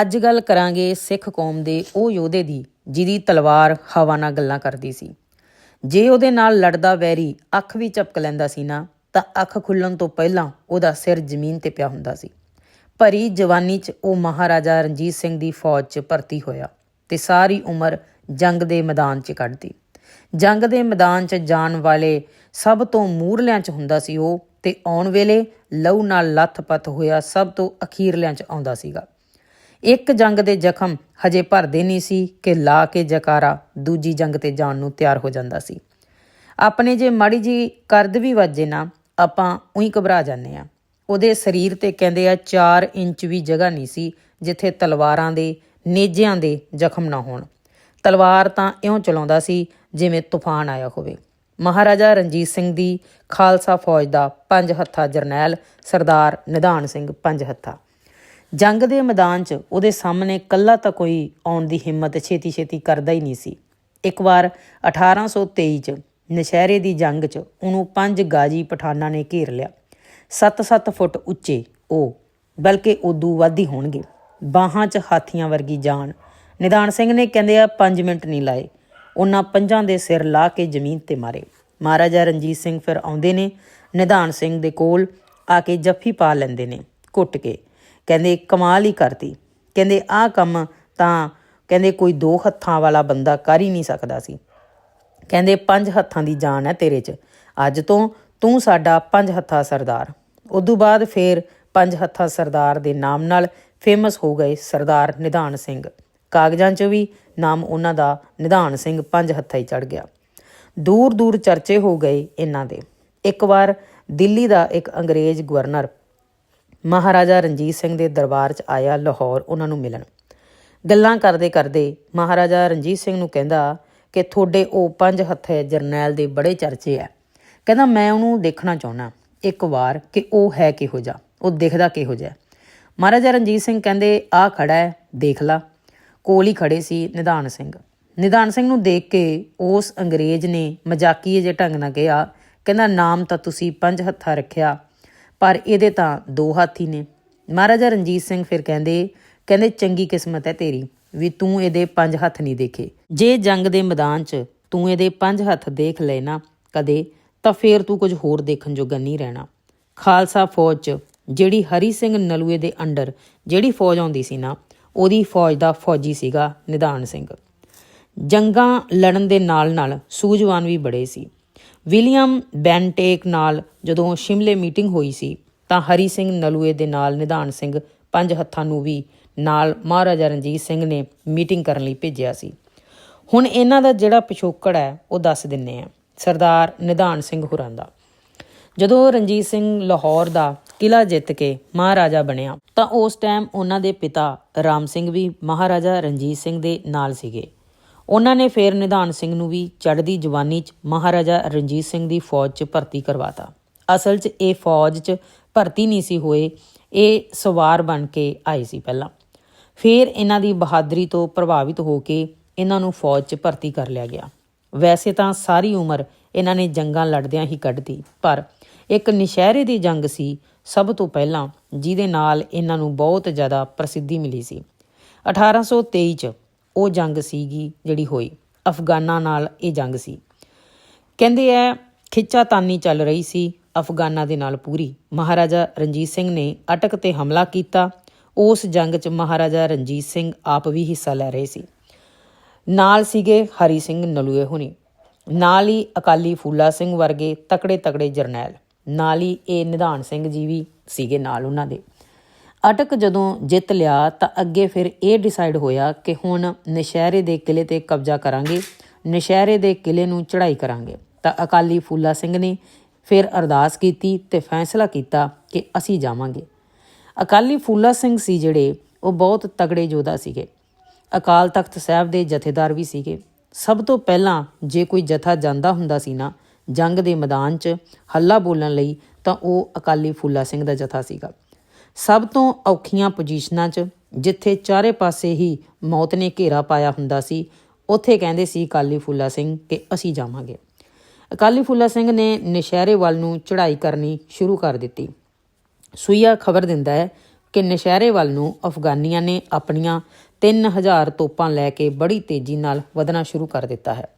ਅੱਜ ਗੱਲ ਕਰਾਂਗੇ ਸਿੱਖ ਕੌਮ ਦੇ ਉਹ ਯੋਧੇ ਦੀ, ਜਿਹਦੀ ਤਲਵਾਰ ਹਵਾ ਨਾਲ ਗੱਲਾਂ ਕਰਦੀ ਸੀ। ਜੇ ਉਹਦੇ ਨਾਲ ਲੜਦਾ ਵੈਰੀ, ਅੱਖ ਵੀ ਝਪਕ ਲੈਂਦਾ ਸੀ ਨਾ, ਤਾਂ ਅੱਖ ਖੁੱਲਣ ਤੋਂ ਪਹਿਲਾਂ ਉਹਦਾ ਸਿਰ ਜ਼ਮੀਨ ਤੇ ਪਿਆ ਹੁੰਦਾ ਸੀ। ਭਰੀ ਜਵਾਨੀ 'ਚ ਉਹ ਮਹਾਰਾਜਾ ਰਣਜੀਤ ਸਿੰਘ ਦੀ ਫੌਜ 'ਚ ਭਰਤੀ ਹੋਇਆ ਤੇ ਸਾਰੀ ਉਮਰ ਜੰਗ ਦੇ ਮੈਦਾਨ 'ਚ ਕੱਢਦੀ। ਜੰਗ ਦੇ ਮੈਦਾਨ 'ਚ ਜਾਣ ਵਾਲੇ ਸਭ ਤੋਂ ਮੂਰਲਿਆਂ 'ਚ ਹੁੰਦਾ ਸੀ ਉਹ ਤੇ ਆਉਣ ਵੇਲੇ ਲਹੂ ਨਾਲ ਲੱਥ-ਪੱਥ ਹੋਇਆ ਸਭ ਤੋਂ ਅਖੀਰਲਿਆਂ 'ਚ ਆਉਂਦਾ ਸੀਗਾ। ਇੱਕ ਜੰਗ ਦੇ ਜ਼ਖਮ ਹਜੇ ਭਰਦੇ ਨਹੀਂ ਸੀ ਕਿ ਲਾ ਕੇ ਜਕਾਰਾ ਦੂਜੀ ਜੰਗ ਤੇ ਜਾਣ ਨੂੰ ਤਿਆਰ ਹੋ ਜਾਂਦਾ ਸੀ। ਆਪਣੇ ਜੇ ਮਾੜੀ ਜੀ ਕਰਦ ਵੀ ਵੱਜੇ ਨਾ, ਆਪਾਂ ਉਹੀ ਘਬਰਾ ਜਾਂਦੇ ਆ ਉਹਦੇ ਸਰੀਰ ਤੇ ਕਹਿੰਦੇ ਆ 4 ਇੰਚ ਵੀ ਜਗ੍ਹਾ ਨਹੀਂ ਸੀ ਜਿੱਥੇ ਤਲਵਾਰਾਂ ਦੇ, ਨੇਜਿਆਂ ਦੇ ਜ਼ਖਮ ਨਾ ਹੋਣ। ਤਲਵਾਰ ਤਾਂ ਇਉਂ ਚਲਾਉਂਦਾ ਸੀ ਜਿਵੇਂ ਤੂਫਾਨ ਆਇਆ ਹੋਵੇ। ਮਹਾਰਾਜਾ ਰਣਜੀਤ ਸਿੰਘ ਦੀ ਖਾਲਸਾ ਫੌਜ ਦਾ ਪੰਜ ਹੱਥਾ ਜਰਨੈਲ ਸਰਦਾਰ ਨਿਧਾਨ ਸਿੰਘ ਪੰਜ ਹੱਥਾ। ਜੰਗ ਦੇ ਮੈਦਾਨ 'ਚ ਉਹਦੇ ਸਾਹਮਣੇ ਕੱਲਾ ਤਾਂ ਕੋਈ ਆਉਣ ਦੀ ਹਿੰਮਤ ਛੇਤੀ-ਛੇਤੀ ਕਰਦਾ ਹੀ ਨਹੀਂ ਸੀ। ਇੱਕ ਵਾਰ 1823 'ਚ ਨਸ਼ਹਿਰੇ ਦੀ ਜੰਗ 'ਚ ਉਹਨੂੰ ਪੰਜ ਗਾਜੀ ਪਠਾਨਾਂ ਨੇ ਘੇਰ ਲਿਆ। 7-7 ਫੁੱਟ ਉੱਚੇ ਉਹ, ਬਲਕਿ ਉਦੋਂ ਵੱਧ ਹੀ ਹੋਣਗੇ। ਬਾਹਾਂ 'ਚ ਹਾਥੀਆਂ ਵਰਗੀ ਜਾਨ। ਨਿਧਾਨ ਸਿੰਘ ਨੇ ਕਹਿੰਦੇ ਆ 5 ਮਿੰਟ ਨਹੀਂ ਲਾਏ। ਉਹਨਾਂ ਪੰਜਾਂ ਦੇ ਸਿਰ ਲਾ ਕੇ ਜ਼ਮੀਨ ਤੇ ਮਾਰੇ। ਮਹਾਰਾਜਾ ਰਣਜੀਤ ਸਿੰਘ ਫਿਰ ਆਉਂਦੇ ਨੇ। ਨਿਧਾਨ ਸਿੰਘ ਦੇ ਕੋਲ ਆ ਕੇ ਜੱਫੀ ਪਾ ਲੈਂਦੇ ਨੇ, ਕੁੱਟ ਕੇ। ਕਹਿੰਦੇ ਕਮਾਲ ਹੀ ਕਰਤੀ। ਕਹਿੰਦੇ ਆਹ ਕੰਮ ਤਾਂ ਕਹਿੰਦੇ ਕੋਈ ਦੋ ਹੱਥਾਂ ਵਾਲਾ ਬੰਦਾ ਕਰ ਹੀ ਨਹੀਂ ਸਕਦਾ ਸੀ। ਕਹਿੰਦੇ ਪੰਜ ਹੱਥਾਂ ਦੀ ਜਾਨ ਹੈ ਤੇਰੇ 'ਚ। ਅੱਜ ਤੋਂ ਤੂੰ ਸਾਡਾ ਪੰਜ ਹੱਥਾ ਸਰਦਾਰ। ਉਦੋਂ ਬਾਅਦ ਫੇਰ ਪੰਜ ਹੱਥਾ ਸਰਦਾਰ ਦੇ ਨਾਮ ਨਾਲ ਫੇਮਸ ਹੋ ਗਏ ਸਰਦਾਰ ਨਿਧਾਨ ਸਿੰਘ। ਕਾਗਜ਼ਾਂ 'ਚ ਵੀ ਨਾਮ ਉਹਨਾਂ ਦਾ ਨਿਧਾਨ ਸਿੰਘ ਪੰਜ ਹੱਥਾ ਹੀ ਚੜ ਗਿਆ। ਦੂਰ ਦੂਰ ਚਰਚੇ ਹੋ ਗਏ ਇਹਨਾਂ ਦੇ। ਇੱਕ ਵਾਰ ਦਿੱਲੀ ਦਾ ਇੱਕ ਅੰਗਰੇਜ਼ ਗਵਰਨਰ ਮਹਾਰਾਜਾ ਰਣਜੀਤ ਸਿੰਘ ਦੇ ਦਰਬਾਰ 'ਚ ਆਇਆ ਲਾਹੌਰ ਉਹਨਾਂ ਨੂੰ ਮਿਲਣ। ਗੱਲਾਂ ਕਰਦੇ ਕਰਦੇ ਮਹਾਰਾਜਾ ਰਣਜੀਤ ਸਿੰਘ ਨੂੰ ਕਹਿੰਦਾ ਕਿ ਤੁਹਾਡੇ ਉਹ ਪੰਜ ਹੱਥੇ ਜਰਨੈਲ ਦੇ ਬੜੇ ਚਰਚੇ ਆ। ਕਹਿੰਦਾ, ਮੈਂ ਉਹਨੂੰ ਦੇਖਣਾ ਚਾਹੁੰਦਾ ਇੱਕ ਵਾਰ ਕਿ ਉਹ ਹੈ ਕਿਹੋ ਜਿਹਾ, ਉਹ ਦਿਖਦਾ ਕਿਹੋ ਜਿਹਾ। ਮਹਾਰਾਜਾ ਰਣਜੀਤ ਸਿੰਘ ਕਹਿੰਦੇ, ਆ ਖੜਾ ਹੈ, ਦੇਖ ਲਾ। ਕੋਲ ਹੀ ਖੜੇ ਸੀ ਨਿਧਾਨ ਸਿੰਘ। ਨਿਧਾਨ ਸਿੰਘ ਨੂੰ ਦੇਖ ਕੇ ਉਸ ਅੰਗਰੇਜ਼ ਨੇ ਮਜ਼ਾਕੀਏ ਜੇ ਢੰਗ ਨਾਲ ਕਿਹਾ, ਕਹਿੰਦਾ, ਨਾਮ ਤਾਂ ਤੁਸੀਂ ਪੰਜ ਹੱਥਾ ਰੱਖਿਆ ਪਰ ਇਹਦੇ ਤਾਂ ਦੋ ਹੱਥ ਹੀ ਨੇ। ਮਹਾਰਾਜਾ ਰਣਜੀਤ ਸਿੰਘ ਫਿਰ ਕਹਿੰਦੇ ਕਹਿੰਦੇ, ਚੰਗੀ ਕਿਸਮਤ ਹੈ ਤੇਰੀ ਵੀ ਤੂੰ ਇਹਦੇ ਪੰਜ ਹੱਥ ਨਹੀਂ ਦੇਖੇ। ਜੇ ਜੰਗ ਦੇ ਮੈਦਾਨ 'ਚ ਤੂੰ ਇਹਦੇ ਪੰਜ ਹੱਥ ਦੇਖ ਲਏ ਨਾ ਕਦੇ, ਤਾਂ ਫੇਰ ਤੂੰ ਕੁਝ ਹੋਰ ਦੇਖਣ ਜੋਗਾ ਨਹੀਂ ਰਹਿਣਾ। ਖਾਲਸਾ ਫੌਜ 'ਚ ਜਿਹੜੀ ਹਰੀ ਸਿੰਘ ਨਲੂਏ ਦੇ ਅੰਡਰ ਜਿਹੜੀ ਫੌਜ ਆਉਂਦੀ ਸੀ ਨਾ, ਉਹਦੀ ਫੌਜ ਦਾ ਫੌਜੀ ਸੀਗਾ ਨਿਧਾਨ ਸਿੰਘ। ਜੰਗਾਂ ਲੜਨ ਦੇ ਨਾਲ-ਨਾਲ ਸੂਝਵਾਨ ਵੀ ਬੜੇ ਸੀ। ਵਿਲੀਅਮ ਬੈਨਟੇਕ ਨਾਲ ਜਦੋਂ ਸ਼ਿਮਲੇ ਮੀਟਿੰਗ ਹੋਈ ਸੀ, ਤਾਂ ਹਰੀ ਸਿੰਘ ਨਲੂਏ ਦੇ ਨਾਲ ਨਿਧਾਨ ਸਿੰਘ ਪੰਜ ਹੱਥਾਂ ਨੂੰ ਵੀ ਨਾਲ ਮਹਾਰਾਜਾ ਰਣਜੀਤ ਸਿੰਘ ਨੇ ਮੀਟਿੰਗ ਕਰਨ ਲਈ ਭੇਜਿਆ ਸੀ। ਹੁਣ ਇਹਨਾਂ ਦਾ ਜਿਹੜਾ ਪਿਛੋਕੜ ਹੈ, ਉਹ ਦੱਸ ਦਿੰਨੇ ਆ ਸਰਦਾਰ ਨਿਧਾਨ ਸਿੰਘ ਹੁਰਾਂ ਦਾ। ਜਦੋਂ ਰਣਜੀਤ ਸਿੰਘ ਲਾਹੌਰ ਦਾ ਕਿਲਾ ਜਿੱਤ ਕੇ ਮਹਾਰਾਜਾ ਬਣਿਆ, ਤਾਂ ਉਸ ਟਾਈਮ ਉਹਨਾਂ ਦੇ ਪਿਤਾ ਰਾਮ ਸਿੰਘ ਵੀ ਮਹਾਰਾਜਾ ਰਣਜੀਤ ਸਿੰਘ ਦੇ ਨਾਲ ਸੀਗੇ। ਉਹਨਾਂ ਨੇ ਫੇਰ ਨਿਧਾਨ ਸਿੰਘ ਨੂੰ ਵੀ ਚੜ੍ਹਦੀ ਜਵਾਨੀ 'ਚ ਮਹਾਰਾਜਾ ਰਣਜੀਤ ਸਿੰਘ ਦੀ ਫੌਜ 'ਚ ਭਰਤੀ ਕਰਵਾਤਾ। ਅਸਲ 'ਚ ਇਹ ਫੌਜ 'ਚ ਭਰਤੀ ਨਹੀਂ ਸੀ ਹੋਏ, ਇਹ ਸਵਾਰ ਬਣ ਕੇ ਆਏ ਸੀ ਪਹਿਲਾਂ। ਫਿਰ ਇਹਨਾਂ ਦੀ ਬਹਾਦਰੀ ਤੋਂ ਪ੍ਰਭਾਵਿਤ ਹੋ ਕੇ ਇਹਨਾਂ ਨੂੰ ਫੌਜ 'ਚ ਭਰਤੀ ਕਰ ਲਿਆ ਗਿਆ। ਵੈਸੇ ਤਾਂ ਸਾਰੀ ਉਮਰ ਇਹਨਾਂ ਨੇ ਜੰਗਾਂ ਲੜਦਿਆਂ ਹੀ ਕੱਢਦੀ ਪਰ ਇੱਕ ਨਿਸ਼ਹਿਰੇ ਦੀ ਜੰਗ ਸੀ ਸਭ ਤੋਂ ਪਹਿਲਾਂ, ਜਿਹਦੇ ਨਾਲ ਇਹਨਾਂ ਨੂੰ ਬਹੁਤ ਜ਼ਿਆਦਾ ਪ੍ਰਸਿੱਧੀ ਮਿਲੀ ਸੀ। 1823 'ਚ ਉਹ ਜੰਗ ਸੀਗੀ ਜਿਹੜੀ ਹੋਈ। ਅਫਗਾਨਾਂ ਨਾਲ ਇਹ ਜੰਗ ਸੀ। ਕਹਿੰਦੇ ਐ, ਖਿੱਚਾਤਾਨੀ ਚੱਲ ਰਹੀ ਸੀ ਅਫਗਾਨਾਂ ਦੇ ਨਾਲ ਪੂਰੀ। ਮਹਾਰਾਜਾ ਰਣਜੀਤ ਸਿੰਘ ਨੇ ਅਟਕ ਤੇ ਹਮਲਾ ਕੀਤਾ। ਉਸ ਜੰਗ 'ਚ ਮਹਾਰਾਜਾ ਰਣਜੀਤ ਸਿੰਘ ਆਪ ਵੀ ਹਿੱਸਾ ਲੈ ਰਹੇ ਸੀ। ਨਾਲ ਸੀਗੇ ਹਰੀ ਸਿੰਘ ਨਲੂਏ ਹੁਣੀ। ਨਾਲ ਹੀ ਅਕਾਲੀ ਫੂਲਾ ਸਿੰਘ ਵਰਗੇ ਤਕੜੇ ਤਕੜੇ ਜਰਨੈਲ। ਨਾਲ ਹੀ ਇਹ ਨਿਧਾਨ ਸਿੰਘ ਜੀ ਵੀ ਸੀਗੇ ਨਾਲ ਉਹਨਾਂ ਦੇ। ਅਟਕ ਜਦੋਂ ਜਿੱਤ ਲਿਆ ਤਾਂ ਅੱਗੇ ਫਿਰ ਇਹ ਡਿਸਾਈਡ ਹੋਇਆ ਕਿ ਹੁਣ ਨਸ਼ਹਿਰੇ ਦੇ ਕਿਲੇ ਤੇ ਕਬਜ਼ਾ ਕਰਾਂਗੇ, ਨਸ਼ਹਿਰੇ ਦੇ ਕਿਲੇ ਨੂੰ ਚੜ੍ਹਾਈ ਕਰਾਂਗੇ। ਤਾਂ ਅਕਾਲੀ ਫੂਲਾ ਸਿੰਘ ਨੇ ਫਿਰ ਅਰਦਾਸ ਕੀਤੀ ਤੇ ਫੈਸਲਾ ਕੀਤਾ ਕਿ ਅਸੀਂ ਜਾਵਾਂਗੇ। ਅਕਾਲੀ ਫੂਲਾ ਸਿੰਘ ਸੀ ਜਿਹੜੇ, ਉਹ ਬਹੁਤ ਤਗੜੇ ਯੋਧਾ ਸੀਗੇ। ਅਕਾਲ ਤਖਤ ਸਾਹਿਬ ਦੇ ਜਥੇਦਾਰ ਵੀ ਸੀਗੇ। ਸਭ ਤੋਂ ਪਹਿਲਾਂ ਜੇ ਕੋਈ ਜਥਾ ਜਾਂਦਾ ਹੁੰਦਾ ਸੀ ਨਾ, ਜੰਗ ਦੇ ਮੈਦਾਨ 'ਚ ਹੱਲਾ ਬੋਲਣ ਲਈ ਤਾਂ ਉਹ ਅਕਾਲੀ ਫੂਲਾ ਸਿੰਘ ਦਾ ਜਥਾ ਸੀਗਾ। ਸਭ ਤੋਂ ਔਖੀਆਂ ਪੋਜੀਸ਼ਨਾਂ 'ਚ, ਜਿੱਥੇ ਚਾਰੇ ਪਾਸੇ ਹੀ ਮੌਤ ਨੇ ਘੇਰਾ ਪਾਇਆ ਹੁੰਦਾ ਸੀ, ਉੱਥੇ ਕਹਿੰਦੇ ਸੀ ਅਕਾਲੀ ਫੂਲਾ ਸਿੰਘ ਕਿ ਅਸੀਂ ਜਾਵਾਂਗੇ। ਅਕਾਲੀ ਫੂਲਾ ਸਿੰਘ ਨੇ ਨਸ਼ਹਿਰੇ ਵੱਲ ਨੂੰ ਚੜ੍ਹਾਈ ਕਰਨੀ ਸ਼ੁਰੂ ਕਰ ਦਿੱਤੀ। ਸੂਈਆ ਖਬਰ ਦਿੰਦਾ ਹੈ ਕਿ ਕਿ ਨਸ਼ਹਿਰੇ ਵੱਲ ਨੂੰ ਅਫਗਾਨੀਆਂ ਨੇ ਆਪਣੀਆਂ 3000 ਤੋਪਾਂ ਲੈ ਕੇ ਬੜੀ ਤੇਜ਼ੀ ਨਾਲ ਵਧਣਾ ਸ਼ੁਰੂ ਕਰ ਦਿੱਤਾ ਹੈ।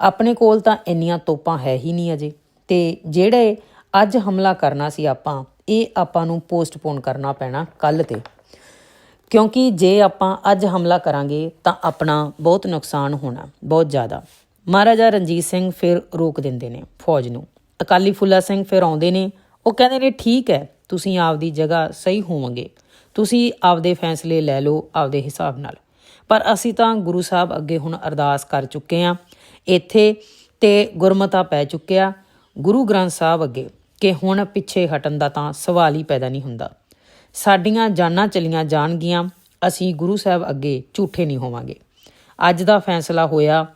ਆਪਣੇ ਕੋਲ ਤਾਂ ਇੰਨੀਆਂ ਤੋਪਾਂ ਹੈ ਹੀ ਨਹੀਂ ਅਜੇ, ਤੇ ਜਿਹੜੇ ਅੱਜ ਹਮਲਾ ਕਰਨਾ ਸੀ ਆਪਾਂ ਇਹ ਆਪਾਂ ਨੂੰ ਪੋਸਟਪੋਨ ਕਰਨਾ ਪੈਣਾ ਕੱਲ ਤੇ। ਕਿਉਂਕਿ ਜੇ ਆਪਾਂ ਅੱਜ ਹਮਲਾ ਕਰਾਂਗੇ, ਤਾਂ ਆਪਣਾ ਬਹੁਤ ਨੁਕਸਾਨ ਹੋਣਾ, ਬਹੁਤ ਜ਼ਿਆਦਾ। ਮਹਾਰਾਜਾ ਰਣਜੀਤ ਸਿੰਘ ਫਿਰ ਰੋਕ ਦਿੰਦੇ ਨੇ ਫੌਜ ਨੂੰ। ਅਕਾਲੀ ਫੁੱਲਾ ਸਿੰਘ ਫਿਰ ਆਉਂਦੇ ਨੇ। ਉਹ ਕਹਿੰਦੇ ਨੇ, ਠੀਕ ਹੈ, ਤੁਸੀਂ ਆਪਦੀ ਜਗ੍ਹਾ ਸਹੀ ਹੋਵੋਗੇ। ਤੁਸੀਂ ਆਪਦੇ ਫੈਸਲੇ ਲੈ ਲਓ ਆਪਦੇ ਹਿਸਾਬ ਨਾਲ। ਪਰ ਅਸੀਂ ਤਾਂ ਗੁਰੂ ਸਾਹਿਬ ਅੱਗੇ ਹੁਣ ਅਰਦਾਸ ਕਰ ਚੁੱਕੇ ਹਾਂ। ਇੱਥੇ ਤੇ ਗੁਰਮਤਾ ਪੈ ਚੁੱਕਿਆ ਗੁਰੂ ਗ੍ਰੰਥ ਸਾਹਿਬ ਅੱਗੇ। ਕਿ ਹੁਣ ਪਿੱਛੇ ਹਟਣ ਦਾ ਤਾਂ ਸਵਾਲ ਹੀ ਪੈਦਾ ਨਹੀਂ ਹੁੰਦਾ। ਸਾਡੀਆਂ ਜਾਨਾਂ ਚਲੀਆਂ ਜਾਣਗੀਆਂ, ਅਸੀਂ ਗੁਰੂ ਸਾਹਿਬ ਅੱਗੇ ਝੂਠੇ ਨਹੀਂ ਹੋਵਾਂਗੇ। ਅੱਜ ਦਾ ਫੈਸਲਾ ਹੋਇਆ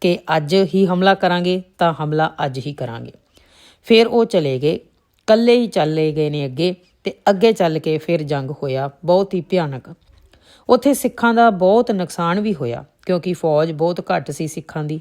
ਕਿ ਅੱਜ ਹੀ ਹਮਲਾ ਕਰਾਂਗੇ ਤਾਂ ਹਮਲਾ ਅੱਜ ਹੀ ਕਰਾਂਗੇ। ਫਿਰ ਉਹ ਚਲੇ ਗਏ ਕੱਲੇ ਹੀ ਚੱਲੇ ਗਏ ਨੇ ਅੱਗੇ ਤੇ ਅੱਗੇ ਚੱਲ ਕੇ ਫਿਰ ਜੰਗ ਹੋਇਆ, ਬਹੁਤ ਹੀ ਭਿਆਨਕ। ਉੱਥੇ ਸਿੱਖਾਂ ਦਾ ਬਹੁਤ ਨੁਕਸਾਨ ਵੀ ਹੋਇਆ, ਕਿਉਂਕਿ ਫੌਜ ਬਹੁਤ ਘੱਟ ਸੀ ਸਿੱਖਾਂ ਦੀ।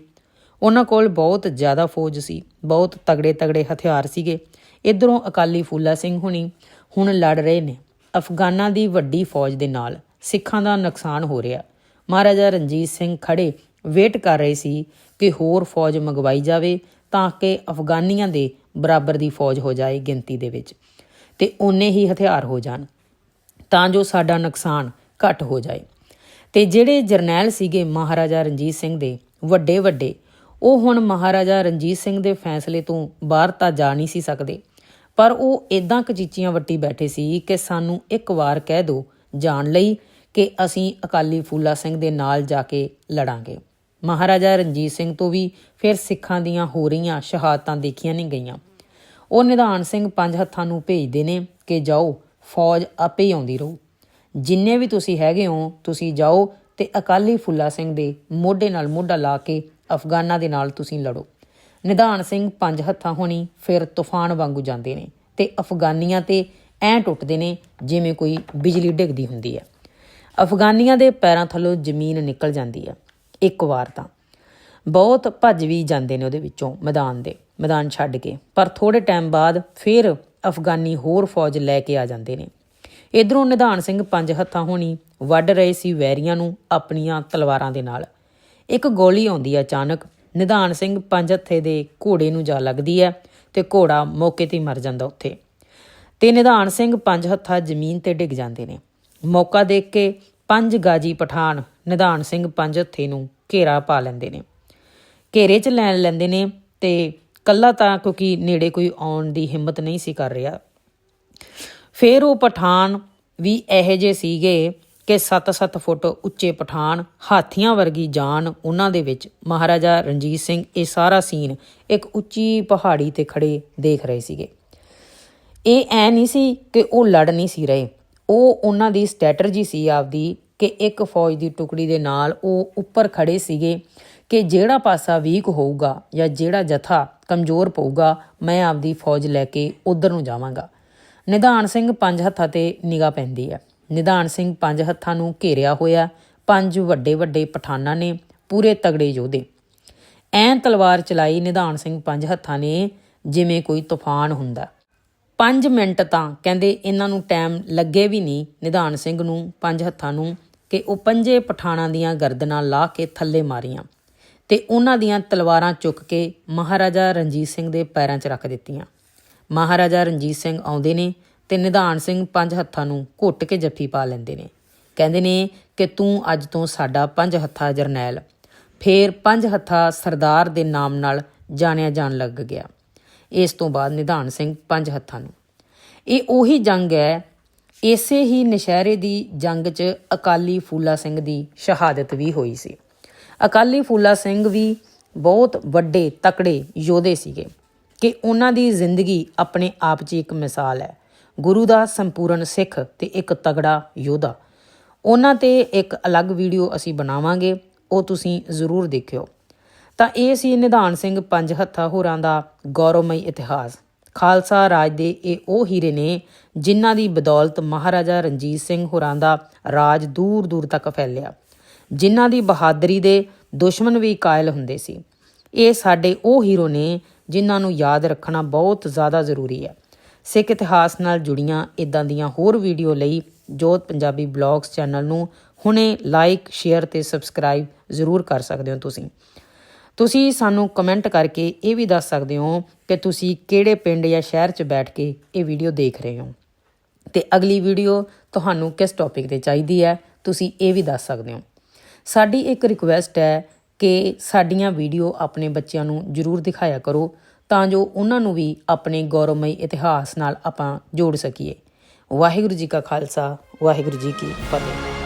ਉਹਨਾਂ ਕੋਲ ਬਹੁਤ ਜ਼ਿਆਦਾ ਫੌਜ ਸੀ, ਬਹੁਤ ਤਗੜੇ ਤਗੜੇ ਹਥਿਆਰ ਸੀਗੇ। ਇਧਰੋਂ ਅਕਾਲੀ ਫੂਲਾ ਸਿੰਘ ਹੁਣੀ ਹੁਣ ਲੜ ਰਹੇ ਨੇ। ਅਫਗਾਨਾਂ ਦੀ ਵੱਡੀ ਫੌਜ ਦੇ ਨਾਲ ਸਿੱਖਾਂ ਦਾ ਨੁਕਸਾਨ ਹੋ ਰਿਹਾ। ਮਹਾਰਾਜਾ ਰਣਜੀਤ ਸਿੰਘ ਖੜੇ ਵੇਟ ਕਰ ਰਹੇ ਸੀ ਕਿ ਹੋਰ ਫੌਜ ਮੰਗਵਾਈ ਜਾਵੇ ਤਾਂ ਕਿ ਅਫਗਾਨੀਆਂ ਦੇ ਬਰਾਬਰ ਦੀ ਫੌਜ ਹੋ ਜਾਏ ਗਿਣਤੀ ਦੇ ਵਿੱਚ ਤੇ ਓਨੇ ਹੀ ਹਥਿਆਰ ਹੋ ਜਾਣ ਤਾਂ ਜੋ ਸਾਡਾ ਨੁਕਸਾਨ ਘੱਟ ਹੋ ਜਾਏ। ਤੇ ਜਿਹੜੇ ਜਰਨੈਲ ਸੀਗੇ ਮਹਾਰਾਜਾ ਰਣਜੀਤ ਸਿੰਘ ਦੇ ਵੱਡੇ ਵੱਡੇ ਉਹ ਹੁਣ ਮਹਾਰਾਜਾ ਰਣਜੀਤ ਸਿੰਘ ਦੇ ਫੈਸਲੇ ਤੋਂ ਬਾਹਰ ਤਾਂ ਜਾ ਨਹੀਂ ਸੀ ਸਕਦੇ। ਪਰ ਉਹ ਇਦਾਂ ਕਚੀਚੀਆਂ ਵੱਟੀ ਬੈਠੇ ਸੀ ਕਿ ਸਾਨੂੰ ਇੱਕ ਵਾਰ ਕਹਿ ਦਿਓ ਜਾਣ ਲਈ ਕਿ ਅਸੀਂ ਅਕਾਲੀ ਫੂਲਾ ਸਿੰਘ ਦੇ ਨਾਲ ਜਾ ਕੇ ਲੜਾਂਗੇ। ਮਹਾਰਾਜਾ ਰਣਜੀਤ ਸਿੰਘ ਤੋਂ ਵੀ ਫਿਰ ਸਿੱਖਾਂ ਦੀਆਂ ਹੋ ਰਹੀਆਂ ਸ਼ਹਾਦਤਾਂ ਦੇਖੀਆਂ ਨਹੀਂ ਗਈਆਂ। ਉਹ ਨਿਧਾਨ ਸਿੰਘ ਪੰਜ ਹੱਥਾਂ ਨੂੰ ਭੇਜਦੇ ਨੇ ਕਿ ਜਾਓ, ਫੌਜ ਆਪੇ ਹੀ ਆਉਂਦੀ ਰਹੂ। ਜਿੰਨੇ ਵੀ ਤੁਸੀਂ ਹੈਗੇ ਹੋ, ਤੁਸੀਂ ਜਾਓ ਤੇ ਅਕਾਲੀ ਫੁੱਲਾ ਸਿੰਘ ਦੇ ਮੋਢੇ ਨਾਲ ਮੋਢਾ ਲਾ ਕੇ ਅਫਗਾਨਾਂ ਦੇ ਨਾਲ ਤੁਸੀਂ ਲੜੋ। ਨਿਧਾਨ ਸਿੰਘ ਪੰਜ ਹੱਥਾਂ ਹੋਣੀ, ਫਿਰ ਤੂਫਾਨ ਵਾਂਗੂ ਜਾਂਦੇ ਨੇ ਤੇ ਅਫਗਾਨੀਆਂ ਤੇ ਐਂ ਟੁੱਟਦੇ ਨੇ ਜਿਵੇਂ ਕੋਈ ਬਿਜਲੀ ਡਿੱਗਦੀ ਹੁੰਦੀ ਹੈ। ਅਫਗਾਨੀਆਂ ਦੇ ਪੈਰਾਂ ਥੱਲੋਂ ਜ਼ਮੀਨ ਨਿਕਲ ਜਾਂਦੀ ਹੈ। ਇੱਕ ਵਾਰ ਤਾਂ। ਬਹੁਤ ਭੱਜ ਵੀ ਜਾਂਦੇ ਨੇ ਉਹਦੇ ਵਿੱਚੋਂ ਮੈਦਾਨ ਦੇ, ਮੈਦਾਨ ਛੱਡ ਕੇ। ਪਰ ਥੋੜੇ ਟਾਈਮ ਬਾਅਦ ਫਿਰ ਅਫਗਾਨੀ ਹੋਰ ਫੌਜ ਲੈ ਕੇ ਆ ਜਾਂਦੇ ਨੇ। ਇਧਰੋਂ ਨਿਧਾਨ ਸਿੰਘ ਪੰਜ ਹੱਥਾਂ ਹੋਣੀ, ਵੱਢ ਰਹੇ ਸੀ ਵੈਰੀਆਂ ਨੂੰ ਆਪਣੀਆਂ ਤਲਵਾਰਾਂ ਦੇ ਨਾਲ। ਇੱਕ ਗੋਲੀ ਆਉਂਦੀ ਹੈ ਅਚਾਨਕ। ਨਿਧਾਨ ਸਿੰਘ ਪੰਜ ਹੱਥੇ ਦੇ ਘੋੜੇ ਨੂੰ ਜਾ ਲੱਗਦੀ ਹੈ ਤੇ ਘੋੜਾ ਮੌਕੇ ਤੇ ਹੀ ਮਰ ਜਾਂਦਾ ਉੱਥੇ। ਤੇ ਨਿਧਾਨ ਸਿੰਘ ਪੰਜ ਹੱਥਾਂ ਜ਼ਮੀਨ ਤੇ ਡਿੱਗ ਜਾਂਦੇ ਨੇ। ਮੌਕਾ ਦੇਖ ਕੇ ਪੰਜ ਗਾਜੀ ਪਠਾਨ ਨਿਧਾਨ ਸਿੰਘ ਪੰਜ ਹੱਥੇ ਨੂੰ ਘੇਰਾ ਪਾ ਲੈਂਦੇ ਨੇ। ਘੇਰੇ 'ਚ ਲੈਣ ਲੈਂਦੇ ਨੇ ਤੇ ਕੱਲਾ ਤਾਂ ਕਿਉਂਕਿ ਨੇੜੇ ਕੋਈ ਆਉਣ ਦੀ ਹਿੰਮਤ ਨਹੀਂ ਸੀ ਕਰ ਰਿਹਾ। ਫਿਰ ਉਹ ਪਠਾਨ ਵੀ ਇਹੋ ਜਿਹੇ ਸੀਗੇ ਕਿ 7-7 ਫੁੱਟ ਉੱਚੇ ਪਠਾਨ, ਹਾਥੀਆਂ ਵਰਗੀ ਜਾਨ ਉਹਨਾਂ ਦੇ ਵਿੱਚ ਮਹਾਰਾਜਾ ਰਣਜੀਤ ਸਿੰਘ ਇਹ ਸਾਰਾ ਸੀਨ ਇੱਕ ਉੱਚੀ ਪਹਾੜੀ ਤੇ ਖੜੇ ਦੇਖ ਰਹੇ ਸੀਗੇ। ਇਹ ਐ ਨਹੀਂ ਸੀ ਕਿ ਉਹ ਲੜ ਨਹੀਂ ਸੀ ਰਹੇ। ਉਹ ਉਹਨਾਂ ਦੀ ਸਟ੍ਰੈਟਜੀ ਸੀ ਆਪਦੀ ਕਿ ਇੱਕ ਫੌਜ ਦੀ ਟੁਕੜੀ ਦੇ ਨਾਲ ਉਹ ਉੱਪਰ ਖੜੇ ਸੀਗੇ ਕਿ ਜਿਹੜਾ ਪਾਸਾ ਵੀਕ ਹੋਊਗਾ ਜਾਂ ਜਿਹੜਾ ਜਥਾ ਕਮਜ਼ੋਰ ਪਊਗਾ, ਮੈਂ ਆਪਦੀ ਫੌਜ ਲੈ ਕੇ ਉਧਰ ਨੂੰ ਜਾਵਾਂਗਾ। ਨਿਧਾਨ ਸਿੰਘ ਪੰਜ ਹੱਥਾਂ ਤੇ ਨਿਗਾਹ ਪੈਂਦੀ ਹੈ। ਨਿਧਾਨ ਸਿੰਘ ਪੰਜ ਹੱਥਾਂ ਨੂੰ ਘੇਰਿਆ ਹੋਇਆ ਪੰਜ ਵੱਡੇ ਵੱਡੇ ਪਠਾਨਾਂ ਨੇ ਪੂਰੇ ਤਗੜੇ ਯੋਧੇ। ਐਂ ਤਲਵਾਰ ਚਲਾਈ ਨਿਧਾਨ ਸਿੰਘ ਪੰਜ ਹੱਥਾਂ ਨੇ, ਜਿਵੇਂ ਕੋਈ ਤੂਫਾਨ ਹੁੰਦਾ। 5 ਮਿੰਟ ਤਾਂ ਕਹਿੰਦੇ ਇਹਨਾਂ ਨੂੰ ਟਾਈਮ ਲੱਗੇ ਵੀ ਨਹੀਂ ਨਿਧਾਨ ਸਿੰਘ ਨੂੰ, ਪੰਜ ਹੱਥਾਂ ਨੂੰ, ਕਿ ਉਹ ਪੰਜੇ ਪਠਾਣਾਂ ਦੀਆਂ ਗਰਦਨਾਂ ਲਾ ਕੇ ਥੱਲੇ ਮਾਰੀਆਂ ਤੇ ਉਹਨਾਂ ਦੀਆਂ ਤਲਵਾਰਾਂ ਚੁੱਕ ਕੇ ਮਹਾਰਾਜਾ ਰਣਜੀਤ ਸਿੰਘ ਦੇ ਪੈਰਾਂ 'ਚ ਰੱਖ ਦਿੱਤੀਆਂ। ਮਹਾਰਾਜਾ ਰਣਜੀਤ ਸਿੰਘ ਆਉਂਦੇ ਨੇ ਤੇ ਨਿਧਾਨ ਸਿੰਘ ਪੰਜ ਹੱਥਾਂ ਨੂੰ ਘੁੱਟ ਕੇ ਜੱਫੀ ਪਾ ਲੈਂਦੇ ਨੇ। ਕਹਿੰਦੇ ਨੇ ਕਿ ਤੂੰ ਅੱਜ ਤੋਂ ਸਾਡਾ ਪੰਜ ਹੱਥਾ ਜਰਨੈਲ। ਫੇਰ ਪੰਜ ਹੱਥਾ ਸਰਦਾਰ ਦੇ ਨਾਮ ਨਾਲ ਜਾਣਿਆ ਜਾਣ ਲੱਗ ਗਿਆ। ਇਸ ਤੋਂ ਬਾਅਦ ਨਿਧਾਨ ਸਿੰਘ ਪੰਜ ਹੱਥਾਂ ਨੂੰ। ਇਹ ਉਹੀ ਜੰਗ ਹੈ, ਇਸੇ ਹੀ ਨਸ਼ਹਿਰੇ ਦੀ ਜੰਗ 'ਚ ਅਕਾਲੀ ਫੂਲਾ ਸਿੰਘ ਦੀ ਸ਼ਹਾਦਤ ਵੀ ਹੋਈ ਸੀ। ਅਕਾਲੀ ਫੂਲਾ ਸਿੰਘ ਵੀ ਬਹੁਤ ਵੱਡੇ ਤਕੜੇ ਯੋਧੇ ਸੀਗੇ ਕਿ ਉਹਨਾਂ ਦੀ ਜ਼ਿੰਦਗੀ ਆਪਣੇ ਆਪ 'ਚ ਇੱਕ ਮਿਸਾਲ ਹੈ। ਗੁਰੂ ਦਾ ਸੰਪੂਰਨ ਸਿੱਖ ਤੇ ਇੱਕ ਤਗੜਾ ਯੋਧਾ। ਉਹਨਾਂ ਤੇ ਇੱਕ ਅਲੱਗ ਵੀਡੀਓ ਅਸੀਂ ਬਣਾਵਾਂਗੇ, ਉਹ ਤੁਸੀਂ ਜ਼ਰੂਰ ਦੇਖਿਓ। ਤਾਂ ਇਹ ਸੀ ਨਿਧਾਨ ਸਿੰਘ ਪੰਜ ਹੱਥਾ ਹੋਰਾਂ ਦਾ ਗੌਰਵਮਈ ਇਤਿਹਾਸ। ਖਾਲਸਾ ਰਾਜ ਦੇ ਇਹ ਉਹ ਹੀਰੇ ਨੇ ਜਿਨ੍ਹਾਂ ਦੀ ਬਦੌਲਤ ਮਹਾਰਾਜਾ ਰਣਜੀਤ ਸਿੰਘ ਹੋਰਾਂ ਦਾ ਰਾਜ ਦੂਰ ਦੂਰ ਤੱਕ ਫੈਲਿਆ, ਜਿਨ੍ਹਾਂ ਦੀ ਬਹਾਦਰੀ ਦੇ ਦੁਸ਼ਮਣ ਵੀ ਕਾਇਲ ਹੁੰਦੇ ਸੀ। ਇਹ ਸਾਡੇ ਉਹ ਹੀਰੋ ਨੇ ਜਿਨ੍ਹਾਂ ਨੂੰ ਯਾਦ ਰੱਖਣਾ ਬਹੁਤ ਜ਼ਿਆਦਾ ਜ਼ਰੂਰੀ ਹੈ। ਸਿੱਖ ਇਤਿਹਾਸ ਨਾਲ ਜੁੜੀਆਂ ਇਦਾਂ ਦੀਆਂ ਹੋਰ ਵੀਡੀਓ ਲਈ ਜੋਤ ਪੰਜਾਬੀ ਬਲੌਗਸ ਚੈਨਲ ਨੂੰ ਹੁਣੇ ਲਾਈਕ ਸ਼ੇਅਰ ਤੇ ਸਬਸਕ੍ਰਾਈਬ ਜ਼ਰੂਰ ਕਰ ਸਕਦੇ ਹੋ ਤੁਸੀਂ। ਤੁਸੀਂ ਸਾਨੂੰ ਕਮੈਂਟ ਕਰਕੇ ਇਹ ਵੀ ਦੱਸ ਸਕਦੇ ਹੋ ਕਿ ਤੁਸੀਂ ਕਿਹੜੇ ਪਿੰਡ ਜਾਂ ਸ਼ਹਿਰ 'ਚ ਬੈਠ ਕੇ ਇਹ ਵੀਡੀਓ ਦੇਖ ਰਹੇ ਹੋ। ਤੇ ਅਗਲੀ ਵੀਡੀਓ ਤੁਹਾਨੂੰ ਕਿਸ ਟੌਪਿਕ ਤੇ ਚਾਹੀਦੀ ਹੈ, ਤੁਸੀਂ ਇਹ ਵੀ ਦੱਸ ਸਕਦੇ ਹੋ। ਸਾਡੀ ਇੱਕ ਰਿਕੁਐਸਟ ਹੈ ਕਿ ਸਾਡੀਆਂ ਵੀਡੀਓ ਆਪਣੇ ਬੱਚਿਆਂ ਨੂੰ ਜ਼ਰੂਰ ਦਿਖਾਇਆ ਕਰੋ। ਤਾਂ ਜੋ ਉਹਨਾਂ ਨੂੰ ਵੀ ਆਪਣੇ ਗੌਰਵਮਈ ਇਤਿਹਾਸ ਨਾਲ ਆਪਾਂ ਜੋੜ ਸਕੀਏ। ਵਾਹਿਗੁਰੂ ਜੀ ਕਾ ਖਾਲਸਾ, ਵਾਹਿਗੁਰੂ ਜੀ ਕੀ ਫਤਿਹ।